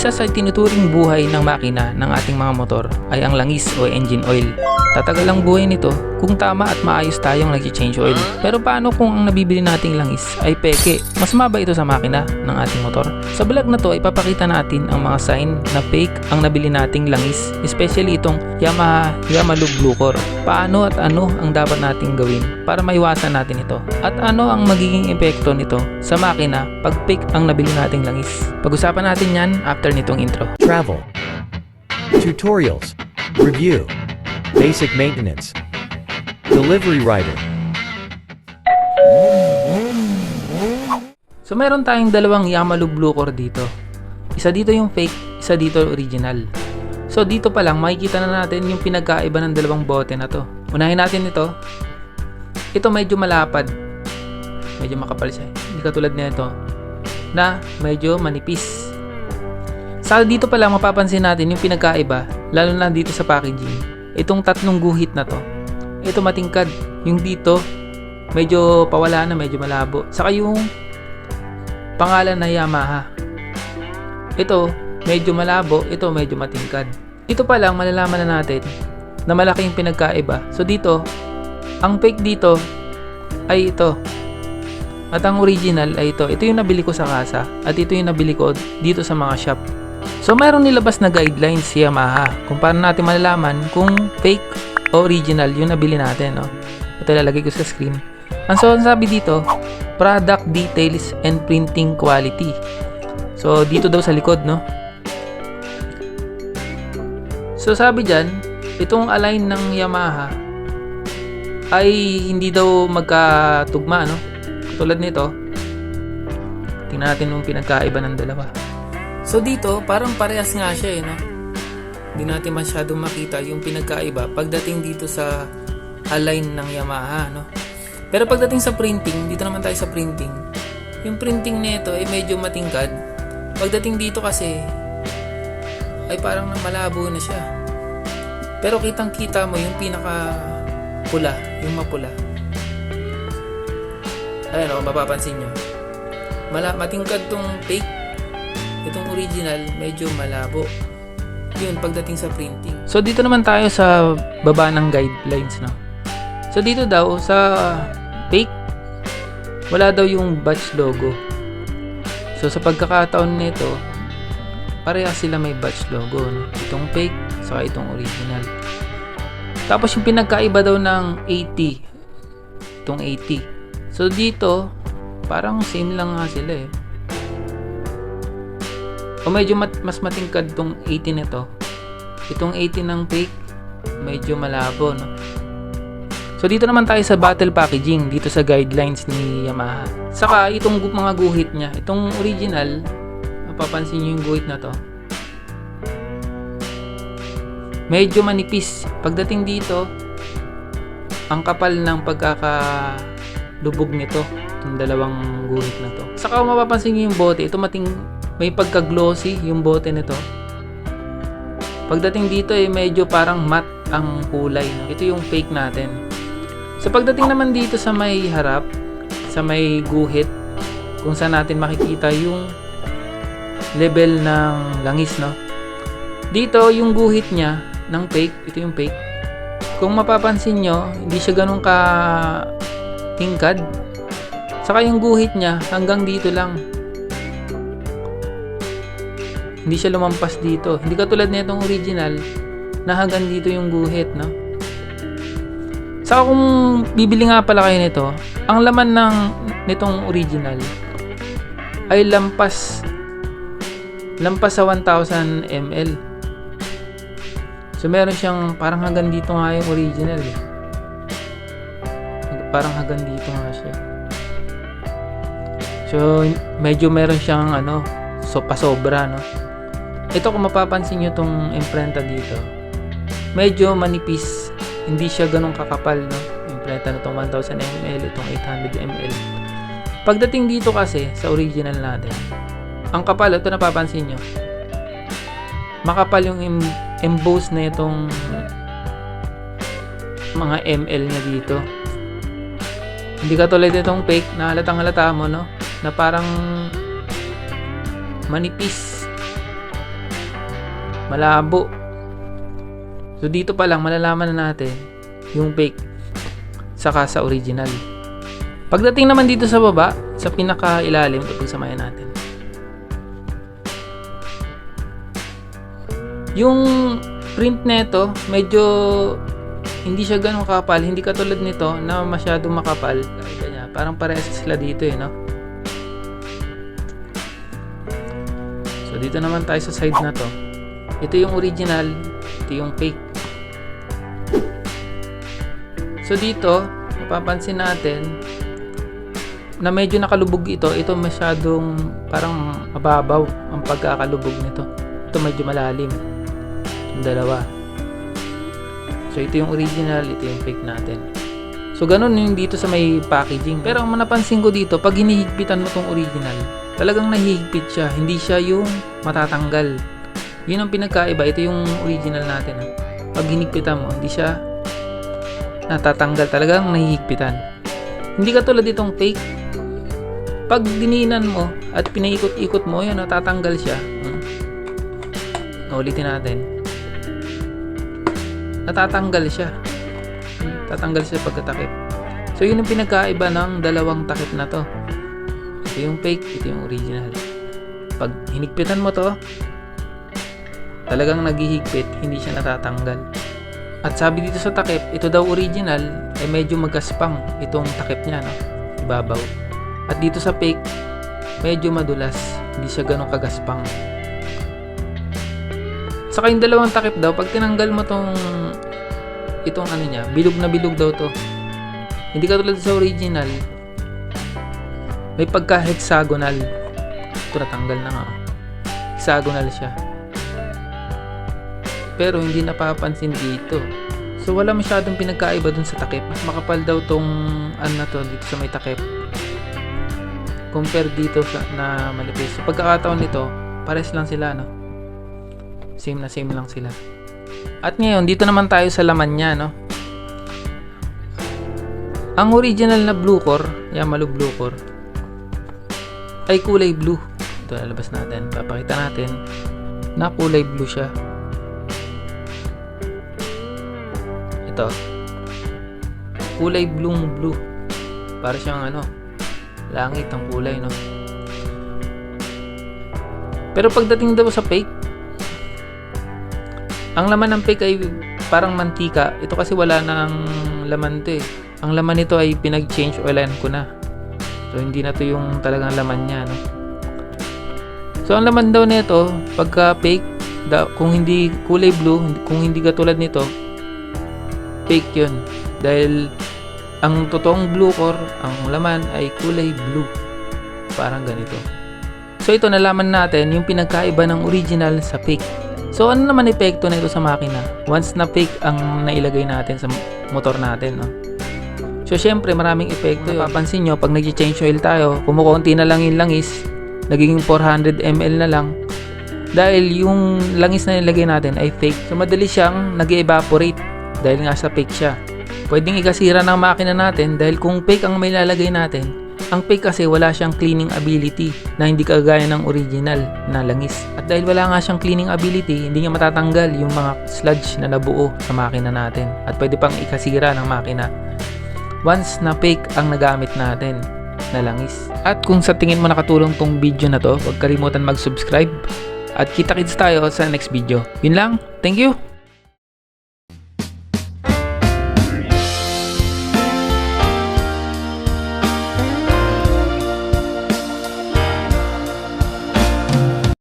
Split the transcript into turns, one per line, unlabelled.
Isa sa tinuturing buhay ng makina ng ating mga motor ay ang langis o engine oil. Tatagal ang buhay nito kung tama at maayos tayong nag-change oil. Pero paano kung ang nabibili nating langis ay peke? Mas maba ito sa makina ng ating motor. Sa vlog na to ay papakita natin ang mga sign na fake ang nabili nating langis, especially itong Yamaha Yamalub Blue Core. Paano at ano ang dapat nating gawin para maiwasan natin ito? At ano ang magiging epekto nito sa makina pag fake ang nabili nating langis? Pag-usapan natin yan after nitong intro.
travel, tutorials, review, basic maintenance, delivery rider,
So meron tayong dalawang Yamalu Blue Core dito. Isa dito yung fake, isa dito original. So dito pa lang makikita na natin yung pinagkaiba ng dalawang bote na to. Unahin natin ito. Ito medyo malapad. Medyo makapal siya. Hindi katulad nito na medyo manipis. Sa dito pa lang mapapansin natin yung pinagkaiba, lalo na dito sa packaging. Itong tatlong guhit na to. Ito matingkad. Yung dito, medyo pawala na, medyo malabo. Saka yung pangalan na Yamaha. Ito, medyo malabo. Ito, medyo matingkad. Ito pa lang, malalaman na natin na malaki yung pinagkaiba. So dito, ang fake dito ay ito. At ang original ay ito. Ito yung nabili ko sa kasa. At ito yung nabili ko dito sa mga shop. So mayroong nilabas na guidelines si Yamaha kung paano natin malalaman kung fake o original yung nabili natin. No? Ito lalagay ko sa screen. Ang so sabi dito, product details and printing quality. So dito daw sa likod, no? So sabi diyan, itong align ng Yamaha ay hindi daw magkatugma, no? Tulad nito. Tingnan natin yung pinagkaiba ng dalawa. So dito, parang parehas nga siya eh, no? Hindi natin masyadong makita yung pinagkaiba pagdating dito sa align ng Yamaha, no? Pero pagdating sa printing, dito naman tayo sa printing. Yung printing nito ay medyo matingkad. Pagdating dito kasi ay parang malabo na siya. Pero kitang-kita mo yung pinaka pula, yung mapula. Ayan o, mapapansin nyo. Mala matingkad tong fake. Itong original, medyo malabo. Yun, pagdating sa printing. So, dito naman tayo sa baba ng guidelines, no? So, dito daw, sa fake, wala daw yung batch logo. So, sa pagkakataon nito, parehas sila may batch logo, no? Itong fake, saka itong original. Tapos, yung pinagkaiba daw ng 80. Itong 80. So, dito, parang same lang nga sila eh. O medyo mat- mas matingkad tong 80 nito. Itong 80 ng fake, medyo malabo, no? So dito naman tayo sa battle packaging dito sa guidelines ni Yamaha. Saka itong mga guhit niya, itong original, mapapansin niyo yung guhit na to. Medyo manipis. Pagdating dito, ang kapal ng pagkakalubog nito, itong dalawang guhit na to. Saka mapapansin niyo yung bote, ito mating may pagka-glossy yung bote nito. Pagdating dito eh medyo parang matte ang kulay. Ito yung fake natin. So pagdating naman dito sa may harap, sa may guhit, kung saan natin makikita yung level ng langis, no? Dito, yung guhit niya ng fake, ito yung fake. Kung mapapansin nyo, hindi siya ganun ka tingkad. Saka yung guhit niya, hanggang dito lang. Hindi siya lumampas dito. Hindi katulad nitong original, na hanggang dito yung guhit, no? Saka kung bibili nga pala kayo nito, ang laman ng nitong original ay lampas lampas sa 1000 ml. So meron siyang parang hanggang dito nga yung original eh. Parang hanggang dito nga siya. So medyo meron siyang ano, so pasobra no. Ito kung mapapansin nyo tong imprenta dito, medyo manipis. Hindi siya ganun kakapal, no? Imprenta na itong 1000 ml, itong 800 ml. Pagdating dito kasi, sa original natin, ang kapal, ito napapansin nyo, makapal yung em- emboss na itong mga ml niya dito. Hindi katulad itong fake na halatang halata mo, no? Na parang manipis. Malabo. So dito pa lang malalaman na natin yung fake saka sa original. Pagdating naman dito sa baba, sa pinaka-ilalim, ito pagsamayan natin. Yung print nito, medyo hindi siya ganun kapal. Hindi katulad nito na masyadong makapal. Niya, parang parehas sila dito eh, no? So, dito naman tayo sa side na to. Ito yung original, ito yung fake. So, dito, mapapansin natin na medyo nakalubog ito. Ito masyadong parang mababaw ang pagkakalubog nito. Ito medyo malalim. Yung dalawa. So, ito yung original, ito yung fake natin. So, ganun yung dito sa may packaging. Pero ang napansin ko dito, pag hinihigpitan mo tong original, talagang nahihigpit siya. Hindi siya yung matatanggal. Yun ang pinagkaiba. Ito yung original natin. ah. Pag hinigpitan mo, hindi siya natatanggal. Talagang nahihigpitan. Hindi katulad itong fake. Pag dininan mo at pinaikot-ikot mo, yun, natatanggal siya. Hmm. Ulitin natin natatanggal siya. Tatanggal siya pagkatakip. So, yun yung pinagkaiba ng dalawang takip na to. Ito yung fake, ito yung original. Pag hinigpitan mo to, talagang naghihigpit, hindi siya natatanggal. At sabi dito sa takip, ito daw original, ay medyo magaspang itong takip niya, no? Ibabaw. At dito sa fake, medyo madulas, hindi siya ganun kagaspang. Saka yung dalawang takip daw, pag tinanggal mo tong itong ano niya, bilog na bilog daw to. Hindi katulad sa original. May pagka-hexagonal. Ito natanggal na nga. Hexagonal siya. Pero hindi napapansin dito. So wala masyadong pinagkaiba dun sa takip. Mas makapal daw tong ano na to dito sa may takip. Compare dito sa na manipis. Sa pagkakataon nito, pares lang sila no. Same na same lang sila. At ngayon, dito naman tayo sa laman niya, no? Ang original na blue core, Yamalu blue core, ay kulay blue. Ito, lalabas natin. Papakita natin na kulay blue siya. Ito. Kulay blue blue. Para siyang ano, langit ang kulay, no? Pero pagdating daw sa fake, ang laman ng fake ay parang mantika. Ito kasi wala nang laman to eh. Ang laman nito ay pinag-change oilan ko na. So hindi na to yung talagang laman niya, no. So ang laman daw nito, pagka fake, da, kung hindi kulay blue, kung hindi katulad nito, fake 'yun. Dahil ang totoong blue core, ang laman ay kulay blue. Parang ganito. So ito nalaman natin yung pinagkaiba ng original sa fake. So ano naman epekto nito sa makina once na fake ang nailagay natin sa motor natin, no? So syempre maraming epekto yun. Papansin nyo pag nag-change oil tayo, kumukunti na lang yung langis, nagiging 400 ml na lang. Dahil yung langis na nilagay natin ay fake. So madali siyang nag evaporate dahil nga sa fake siya. Pwedeng ikasira ng makina natin dahil kung fake ang may lalagay natin, ang fake kasi wala siyang cleaning ability na hindi kagaya ng original na langis. At dahil wala nga siyang cleaning ability, hindi niya matatanggal yung mga sludge na nabuo sa makina natin. At pwede pang ikasira ng makina once na fake ang nagamit natin na langis. At kung sa tingin mo nakatulong tong video na to, huwag kalimutan mag-subscribe at kita-kits tayo sa next video. Yun lang, thank you!